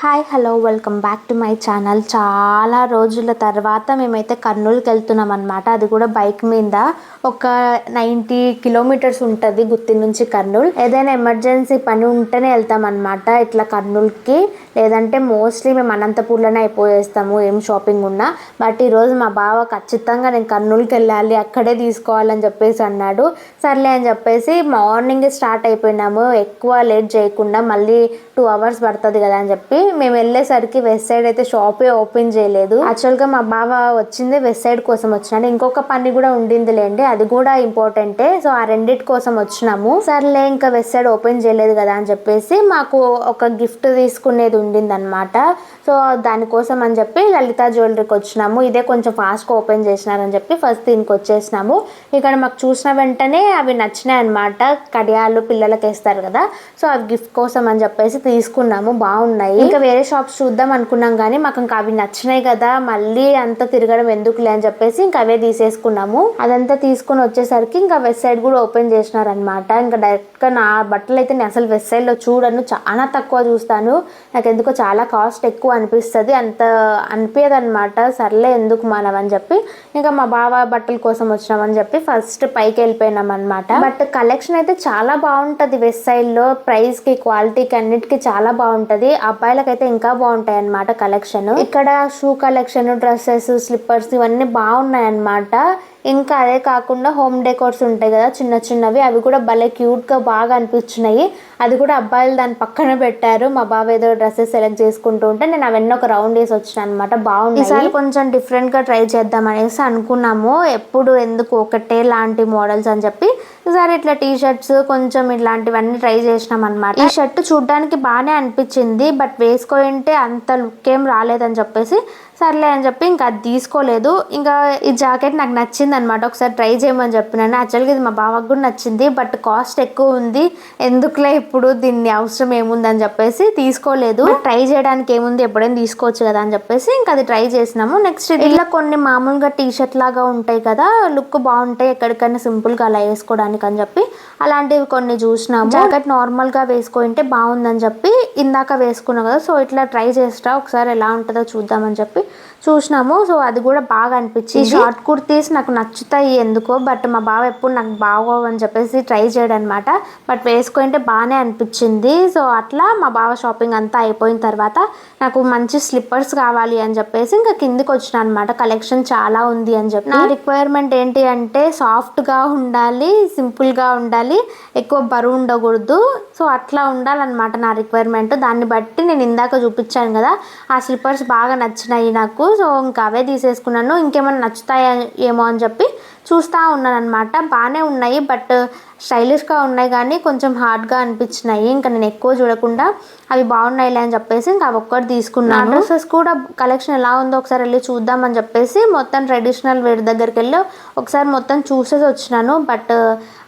Hi hello welcome back to my channel. చాలా రోజుల తర్వాత మేమైతే కర్నూలుకి వెళ్తున్నాం అనమాట అది కూడా బైక్ మీద. ఒక నైంటీ కిలోమీటర్స్ ఉంటుంది గుత్తి నుంచి కర్నూలు. ఏదైనా ఎమర్జెన్సీ పని ఉంటేనే వెళ్తాం అనమాట ఇట్లా కర్నూలుకి. లేదంటే మోస్ట్లీ మేము అనంతపూర్లోనే అయిపోయేస్తాము ఏం షాపింగ్ ఉన్నా. బట్ ఈరోజు మా బావ ఖచ్చితంగా నేను కర్నూలుకి వెళ్ళాలి అక్కడే తీసుకోవాలని చెప్పేసి అన్నాడు. సర్లే అని చెప్పేసి మార్నింగ్ స్టార్ట్ అయిపోయినాము. ఎక్కువ లేట్ చేయకుండా మళ్ళీ టూ అవర్స్ పడుతుంది కదా అని చెప్పి మేము వెళ్ళేసరికి వెస్ట్ సైడ్ అయితే షాపే ఓపెన్ చేయలేదు. యాక్చువల్గా మా బావ వచ్చింది వెస్ట్ సైడ్ కోసం వచ్చినాడు. ఇంకొక పని కూడా ఉండింది లేండి అది కూడా ఇంపార్టెంటే సో ఆ రెండిటి కోసం వచ్చినాము. సర్లే ఇంకా వెస్ట్ సైడ్ ఓపెన్ చేయలేదు కదా అని చెప్పేసి మాకు ఒక గిఫ్ట్ తీసుకునేది ఉండింది అనమాట సో దానికోసం అని చెప్పి లలిత జ్యువెలరీకి వచ్చినాము. ఇదే కొంచెం ఫాస్ట్గా ఓపెన్ చేసినారని చెప్పి ఫస్ట్ దీనికి వచ్చేసినాము. ఇక్కడ మాకు చూసిన వెంటనే అవి నచ్చినాయి అనమాట కడియాలు పిల్లలకి వేస్తారు కదా. సో అవి గిఫ్ట్ కోసం అని చెప్పేసి తీసుకున్నాము. బాగున్నాయి. ఇంకా వేరే షాప్స్ చూద్దాం అనుకున్నాం కానీ మాకు ఇంకా అవి నచ్చినాయి కదా మళ్ళీ అంత తిరగడం ఎందుకులే అని చెప్పేసి ఇంకా అవే తీసేసుకున్నాము. అదంతా తీసుకొని వచ్చేసరికి ఇంకా వెస్ట్ సైడ్ కూడా ఓపెన్ చేసినారనమాట ఇంకా డైరెక్ట్గా నా బట్టలు అయితే నేను అసలు వెస్ట్ సైడ్లో చూడను చాలా తక్కువ చూస్తాను. నాకు ఎందుకో చాలా కాస్ట్ ఎక్కువ అనిపిస్తుంది అంత అనిపించదు అనమాట సర్లే ఎందుకు మనం అని చెప్పి ఇంకా మా బావ బట్టల కోసం వచ్చినామని చెప్పి ఫస్ట్ పైకి వెళ్ళిపోయినాం అనమాట బట్ కలెక్షన్ అయితే చాలా బాగుంటుంది వెస్ట్ సైడ్లో ప్రైస్కి క్వాలిటీకి అన్నిటికీ చాలా బాగుంటుంది. అయితే ఇంకా బాగుంటాయి అనమాట కలెక్షన్ ఇక్కడ షూ కలెక్షన్ డ్రెస్సెస్ స్లిప్పర్స్ ఇవన్నీ బాగున్నాయి అనమాట ఇంకా అదే కాకుండా హోమ్ డెకోర్స్ ఉంటాయి కదా చిన్న చిన్నవి. అవి కూడా భలే క్యూట్గా బాగా అనిపించినాయి. అది కూడా అబ్బాయిలు దాని పక్కన పెట్టారు. మా బాబు ఏదో డ్రెస్సెస్ సెలెక్ట్ చేసుకుంటూ ఉంటే నేను అవన్నీ ఒక రౌండ్ వేసి వచ్చిన అనమాట బాగుంది ఈసారి కొంచెం డిఫరెంట్గా ట్రై చేద్దాం అనేసి అనుకున్నాము. ఎప్పుడు ఎందుకు ఒకటే లాంటి మోడల్స్ అని చెప్పి. ఈసారి ఇట్లా టీ షర్ట్స్ కొంచెం ఇట్లాంటివన్నీ ట్రై చేసినాం అనమాట ఈ షర్ట్ చూడడానికి బాగానే అనిపించింది. బట్ వేసుకుంటే అంత లుక్ ఏం రాలేదని చెప్పేసి సర్లే అని చెప్పి ఇంకా అది తీసుకోలేదు. ఇంకా ఈ జాకెట్ నాకు నచ్చింది అనమాట ఒకసారి ట్రై చేయమని చెప్పినాను. యాక్చువల్గా ఇది మా బావకు కూడా నచ్చింది. బట్ కాస్ట్ ఎక్కువ ఉంది. ఎందుకులే ఇప్పుడు దీన్ని అవసరం ఏముందని చెప్పేసి తీసుకోలేదు. ట్రై చేయడానికి ఏముంది ఎప్పుడైనా తీసుకోవచ్చు కదా అని చెప్పేసి ఇంకా అది ట్రై చేసినాము. నెక్స్ట్ ఇలా కొన్ని మామూలుగా టీ షర్ట్ లాగా ఉంటాయి కదా లుక్ బాగుంటాయి ఎక్కడికైనా సింపుల్గా అలా వేసుకోవడానికి అని చెప్పి. అలాంటివి కొన్ని చూసినాము. జాకెట్ నార్మల్గా వేసుకుంటే బాగుందని చెప్పి ఇందాక వేసుకున్నాం కదా సో ఇట్లా ట్రై చేస్తా. ఒకసారి ఎలా ఉంటుందో చూద్దామని చెప్పి. చూసినాము. సో అది కూడా బాగా అనిపించింది. షార్ట్ కుర్తీస్ నాకు నచ్చుతాయి ఎందుకో బట్ మా బావ ఎప్పుడు నాకు బాగోవు అని చెప్పేసి ట్రై చేయడం అనమాట బట్ వేసుకుంటే బాగానే అనిపించింది. సో అట్లా మా బావ షాపింగ్ అంతా అయిపోయిన తర్వాత నాకు మంచి స్లిప్పర్స్ కావాలి అని చెప్పేసి ఇంకా కిందికి వచ్చిన అనమాట కలెక్షన్ చాలా ఉంది అని చెప్పి. నా రిక్వైర్మెంట్ ఏంటి అంటే సాఫ్ట్గా ఉండాలి సింపుల్గా ఉండాలి ఎక్కువ బరువు ఉండకూడదు. సో అట్లా ఉండాలన్నమాట నా రిక్వైర్మెంట్. దాన్ని బట్టి నేను ఇందాక చూపించాను కదా ఆ స్లిప్పర్స్ బాగా నచ్చినాయి నాకు. సో ఇంకా అవే తీసేసుకున్నాను. ఇంకేమైనా నచ్చుతాయా ఏమో అని చెప్పి చూస్తూ ఉన్నాను అనమాట బాగానే ఉన్నాయి బట్ స్టైలిష్గా ఉన్నాయి కానీ కొంచెం హార్డ్గా అనిపించినాయి. ఇంకా నేను ఎక్కువ చూడకుండా అవి బాగున్నాయిలే అని చెప్పేసి ఇంకా అవి ఒక్కటి తీసుకున్నాను. డ్రెస్సెస్ కూడా కలెక్షన్ ఎలా ఉందో ఒకసారి వెళ్ళి చూద్దామని చెప్పేసి మొత్తం ట్రెడిషనల్ వేర్ దగ్గరికి వెళ్ళి ఒకసారి మొత్తం చూసేసి వచ్చినాను. బట్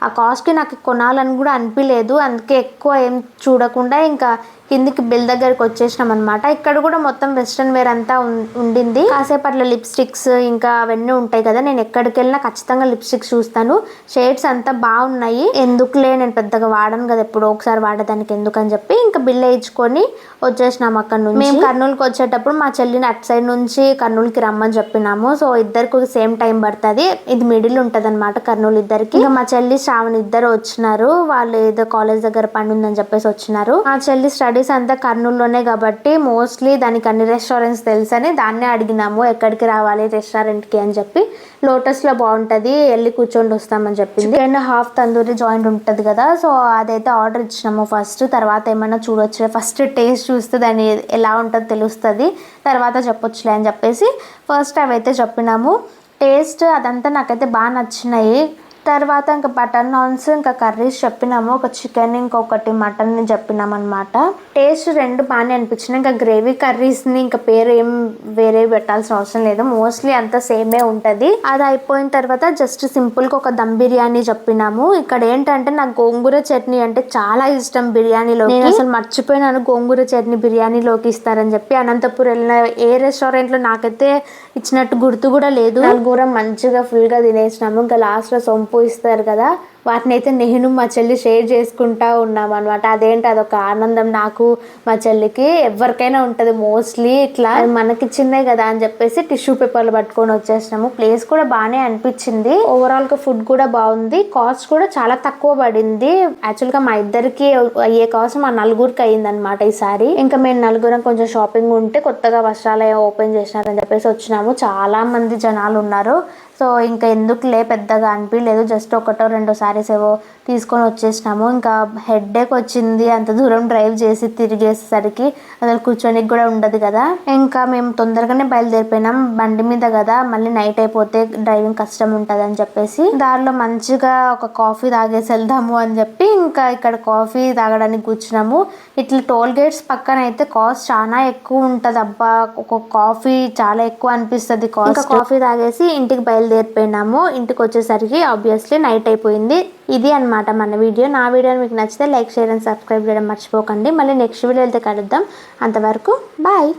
ఆ కాస్ట్కి నాకు కొనాలని కూడా అనిపించలేదు అందుకే ఎక్కువ ఏం చూడకుండా ఇంకా కిందికి బిల్ దగ్గరికి వచ్చేసినాం అనమాట ఇక్కడ కూడా మొత్తం వెస్ట్రన్ వేర్ అంతా ఉండింది. కాసేపు అట్లా లిప్స్టిక్స్ ఇంకా అవన్నీ ఉంటాయి కదా నేను ఎక్కడికి వెళ్ళినా ఖచ్చితంగా లిప్స్టిక్స్ చూస్తాను. షేడ్స్ అంతా బాగున్నాయి. ఎందుకులే నేను పెద్దగా వాడను కదా ఎప్పుడు ఒకసారి వాడేదానికి ఎందుకని చెప్పి ఇంకా బిల్ వేయించుకొని వచ్చేసినాం అక్కడ నుంచి. మేము కర్నూలుకి వచ్చేటప్పుడు మా చెల్లిని అటు సైడ్ నుంచి కర్నూలుకి రమ్మని చెప్పినాము. సో ఇద్దరికి సేమ్ టైం పడుతుంది. ఇది మిడిల్ ఉంటుంది అనమాట కర్నూలు ఇద్దరికి. ఇంకా మా చెల్లి శ్రావణ్ ఇద్దరు వచ్చినారు. వాళ్ళు ఏదో కాలేజ్ దగ్గర పని ఉందని చెప్పేసి వచ్చినారు. మా చెల్లి స్టడీస్ అంతా కర్నూలులోనే కాబట్టి మోస్ట్లీ దానికి అన్ని రెస్టారెంట్స్ తెలుసని దాన్నే అడిగినాము. ఎక్కడికి రావాలి రెస్టారెంట్కి అని చెప్పి. లోటస్లో బాగుంటుంది వెళ్ళి కూర్చొని వస్తామని చెప్పింది. అండ్ హాఫ్ తందూరి జాయింట్ ఉంటుంది కదా సో అదైతే ఆర్డర్ ఇచ్చినాము ఫస్ట్ తర్వాత ఏమైనా చూడొచ్చు ఫస్ట్ టేస్ట్ చూస్తే దాన్ని ఎలా ఉంటుందో తెలుస్తుంది. తర్వాత చెప్పొచ్చులే అని చెప్పేసి ఫస్ట్ అవైతే చెప్పినాము. టేస్ట్ అదంతా నాకైతే బాగా నచ్చినాయి. తర్వాత ఇంకా బటర్ నాన్స్ ఇంకా కర్రీస్ చెప్పినాము. ఒక చికెన్ ఇంకొకటి మటన్ చెప్పినాం అనమాట టేస్ట్ రెండు బాగానే అనిపించినాయి. ఇంకా గ్రేవీ కర్రీస్ని ఇంకా పేరు ఏం వేరే పెట్టాల్సిన అవసరం లేదు. మోస్ట్లీ అంతా సేమే ఉంటుంది. అది అయిపోయిన తర్వాత జస్ట్ సింపుల్గా ఒక దమ్ బిర్యానీ చెప్పినాము. ఇక్కడ ఏంటంటే నాకు గోంగూర చట్నీ అంటే చాలా ఇష్టం బిర్యానీలో నేను అసలు మర్చిపోయినాను గోంగూర చట్నీ బిర్యానీలోకి ఇస్తారని చెప్పి. అనంతపురం వెళ్ళిన ఏ రెస్టారెంట్లో నాకైతే ఇచ్చినట్టు గుర్తు కూడా లేదు. నలుగురం మంచిగా ఫుల్గా తినేసినాము. ఇంకా లాస్ట్లో సొంపు పోయిస్తారు కదా వాటిని అయితే నేను మా చెల్లి షేర్ చేసుకుంటా ఉన్నాం అనమాట అదేంటి అదొక ఆనందం నాకు మా చెల్లికి. ఎవరికైనా ఉంటుంది మోస్ట్లీ ఇట్లా. మనకి చిన్నే కదా అని చెప్పేసి టిష్యూ పేపర్లు పట్టుకొని వచ్చేసినాము. ప్లేస్ కూడా బాగానే అనిపించింది. ఓవరాల్గా ఫుడ్ కూడా బాగుంది. కాస్ట్ కూడా చాలా తక్కువ పడింది. యాక్చువల్గా మా ఇద్దరికి అయ్యే కాస్ట్ మా నలుగురికి అయిందనమాట అనమాట ఈసారి. ఇంకా మేము నలుగురం కొంచెం షాపింగ్ ఉంటే కొత్తగా వస్త్రాలయం ఓపెన్ చేసినారని చెప్పేసి వచ్చినాము. చాలా మంది జనాలు ఉన్నారు. సో ఇంకా ఎందుకులే పెద్దగా అనిపించలేదు జస్ట్ ఒకటో రెండో సారీస్ ఏవో తీసుకొని వచ్చేసినాము. ఇంకా హెడ్ఏక్ వచ్చింది. అంత దూరం డ్రైవ్ చేసి తిరిగేసరికి అసలు కూర్చోనికి కూడా ఉండదు కదా. ఇంకా మేము తొందరగానే బయలుదేరిపోయినాం. బండి మీద కదా. మళ్ళీ నైట్ అయిపోతే డ్రైవింగ్ కష్టం ఉంటుంది అని చెప్పేసి దారిలో మంచిగా ఒక కాఫీ తాగేసి వెళ్దాము అని చెప్పి ఇంకా ఇక్కడ కాఫీ తాగడానికి కూర్చున్నాము. ఇట్లా టోల్ గేట్స్ పక్కన అయితే కాస్ట్ చాలా ఎక్కువ ఉంటుంది. అబ్బా! ఒక కాఫీ చాలా ఎక్కువ అనిపిస్తుంది కాస్ట్ కాఫీ తాగేసి ఇంటికి బయలుదేరిపోయినాము. ఇంటికి వచ్చేసరికి ఆబ్వియస్లీ నైట్ అయిపోయింది. ఇది అన్నమాట మన వీడియో. నా వీడియో మీకు నచ్చితే లైక్ షేర్ అండ్ సబ్స్క్రైబ్ చేయడం మర్చిపోకండి. మళ్ళీ నెక్స్ట్ వీడియో అయితే కలుద్దాం. అంతవరకు బాయ్.